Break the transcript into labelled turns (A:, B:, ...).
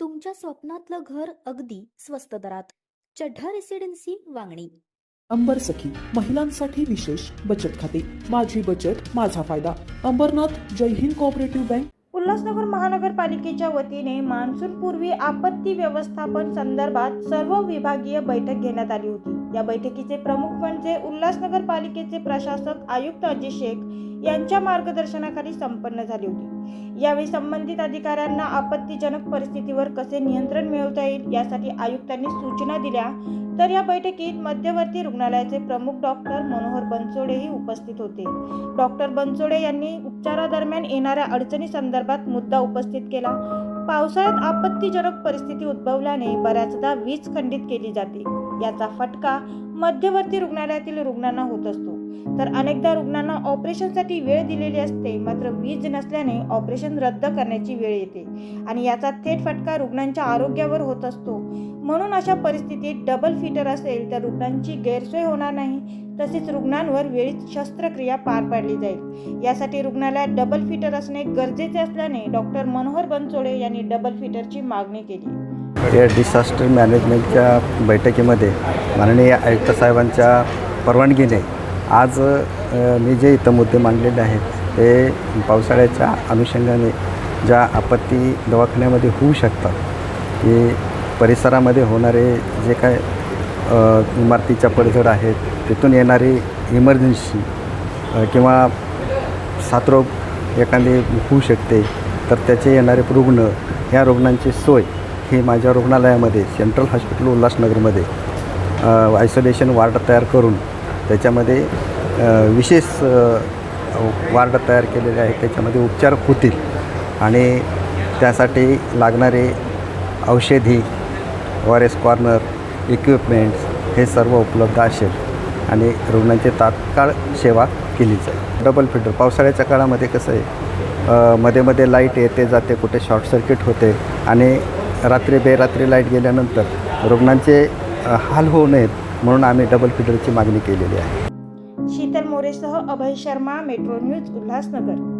A: तुमच्या स्वप्नातलं घर अगदी स्वस्त दरात. चढ्ढा रेसिडेन्सी वांगणी.
B: अंबर सखी महिलांसाठी विशेष बचत खाते. माझी बचत माझा फायदा. अंबरनाथ जय हिंद कोऑपरेटिव्ह बँक
C: उल्हासनगर महानगरपालिकेच्या वतीने मान्सूनपूर्वी आपत्ती व्यवस्थापन संदर्भात सर्व विभागीय बैठक घेण्यात आली होती. या बैठकीचे प्रमुख म्हणजे उल्हासनगर पालिकेचे प्रशासक आयुक्त अजित शेख यांच्या मार्गदर्शनाखाली संपन्न झाली होती. यावेळी संबंधित अधिकाऱ्यांना आपत्तीजनक परिस्थितीवर कसे नियंत्रण मिळवता येईल यासाठी आयुक्तांनी सूचना दिल्या. तर या बैठकीत मध्यवर्ती रुग्णालयाचे प्रमुख डॉक्टर मनोहर बनसोडेही उपस्थित होते. डॉक्टर बनसोडे यांनी उपचारादरम्यान येणाऱ्या अडचणी संदर्भात मुद्दा उपस्थित केला. पावसाळ्यात आपत्तीजनक परिस्थिती उद्भवल्याने बऱ्याचदा वीज खंडित केली जाते. याचा फटका मध्यवर्ती रुग्णालयातील रुग्णांना होत असतो. तर अनेकदा रुग्णांना ऑपरेशनसाठी वेळ दिलेली असते मात्र वीज नसल्याने ऑपरेशन रद्द करण्याची वेळ येते आणि याचा थेट फटका रुग्णांच्या आरोग्यावर होत असतो. म्हणून अशा परिस्थितीत डबल फिटर असेल तर रुग्णांची गैरसोय होणार नाही तसेच रुग्णांवर वेळीच शस्त्रक्रिया पार पाडली जाईल. यासाठी रुग्णालयात डबल फिटर असणे गरजेचे असल्याने डॉक्टर मनोहर बनसोडे यांनी डबल फिटरची मागणी केली.
D: या डिसास्टर मॅनेजमेंटच्या बैठकीमध्ये माननीय आयुक्त साहेबांच्या परवानगीने आज मी जे इथं मुद्दे मांडलेले आहेत ते पावसाळ्याच्या अनुषंगाने ज्या आपत्ती दवाखान्यामध्ये होऊ शकतात की परिसरामध्ये होणारे जे काय इमारतीच्या पडझड आहेत तिथून येणारी इमर्जन्सी किंवा साथरोग एखादी होऊ शकते तर त्याचे येणारे रुग्ण ह्या रुग्णांची सोय हे माझ्या रुग्णालयामध्ये सेंट्रल हॉस्पिटल उल्हासनगरमध्ये आयसोलेशन वार्ड तयार करून त्याच्यामध्ये विशेष वार्ड तयार केलेले आहे त्याच्यामध्ये उपचार होतील. आणि त्यासाठी लागणारे औषधी वॉर आर एस कॉर्नर इक्विपमेंट्स हे सर्व उपलब्ध असेल आणि रुग्णांची तात्काळ सेवा केली जाईल. डबल फिल्टर पावसाळ्याच्या काळामध्ये कसं आहे मध्ये मध्ये लाइट येते जाते कुठे शॉर्ट सर्किट होते आणि रात्री बेरात्री लाइट गेल्यानंतर रुग्णांचे हाल होऊ नयेत म्हणून आम्ही डबल फिल्टरची मागणी केलेली आहे.
C: शीतल मोरेसह अभय शर्मा मेट्रो न्यूज उल्हासनगर.